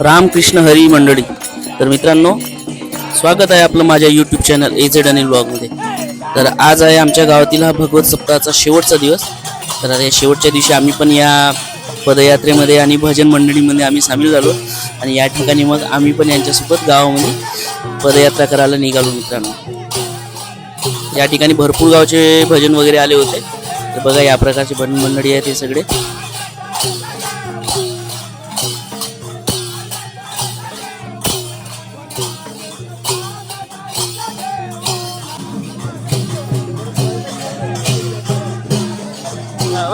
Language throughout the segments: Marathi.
रामकृष्ण हरी मंडळी. तर मित्रांनो स्वागत आहे आपलं माझ्या YouTube channel A Z Anil ब्लॉगमध्ये तर आज आहे आमच्या गावातील हा भगवत सप्ताहाचा शेवटचा दिवस. तर या शेवटच्या दिवशी आम्ही पण या पदयात्रेमध्ये आणि भजन मंडळीमध्ये आम्ही सामील झालो. आणि या ठिकाणी मग आम्ही पण यांच्यासोबत गावामध्ये पदयात्रा करायला निघालो मित्रांनो. या ठिकाणी भरपूर गावचे भजन वगैरे आले होते. तर बघा या प्रकारचे भजन मंडळी आहेत ते सगळे.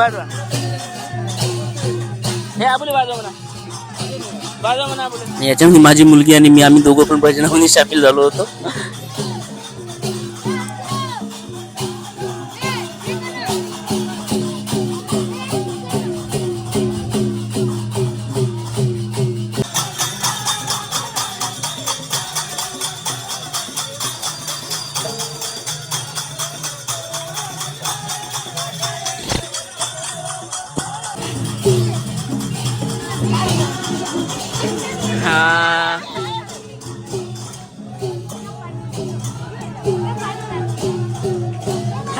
वाजवा. हे आबुले वाजवा म्हणा. वाजवा म्हणा आबुले. याच्यामध्ये माझी मुलगी आणि मी आम्ही दोघं पण भजनामध्ये सामील झालो होतो.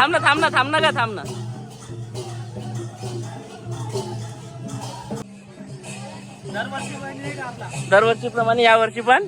थांब ना थांब ना थांब ना का थांब ना. दरवर्षी प्रमाणे या वर्षी पण?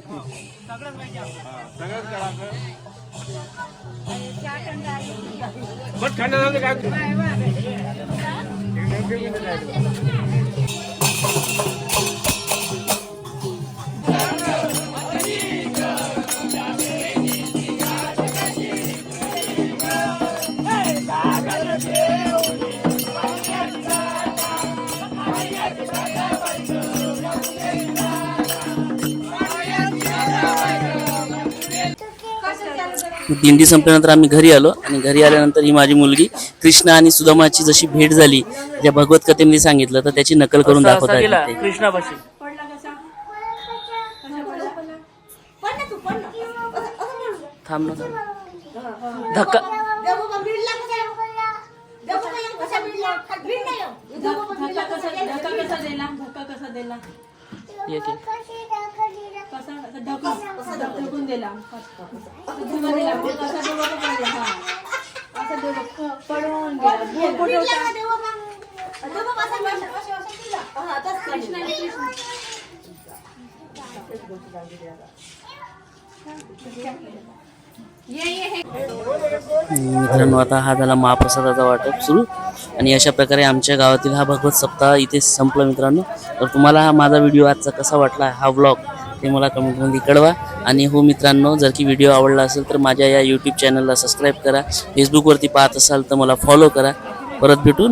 दिंडी संपल्यानंतर आम्ही घरी आलो आणि घरी आल्यानंतर ही माझी मुलगी कृष्णा आणि सुदामाची जशी भेट झाली त्या भगवत कथेमध्ये सांगितलं तर त्याची नकल करून दाखवत आहे. कृष्णापाशी पडला कसा? धक्का कसा? कसा धक्का कसा दिला? धक्का कसा दिला? ये की. कसा असा ढकल असा ढकलून दिला? धुवा दिला. कसा हा. असा पडून होता. हा, कृष्णाने कृष्ण हे. मित्रांनो आता हा झाला महाप्रसादाचा वाटप सुरू. आणि अशा प्रकारे आमच्या गावातील हा भगवत सप्ताह इथे संपला मित्रांनो. तर तुम्हाला हा माझा व्हिडिओ आजचा कसा वाटला हा व्लॉग ते मला कमेंटमध्ये कळवा. आणि हो मित्रांनो जर की व्हिडिओ आवडला असेल तर माझ्या या यूट्यूब चॅनलला सबस्क्राईब करा. फेसबुकवरती पाहत असाल तर मला फॉलो करा. परत भेटू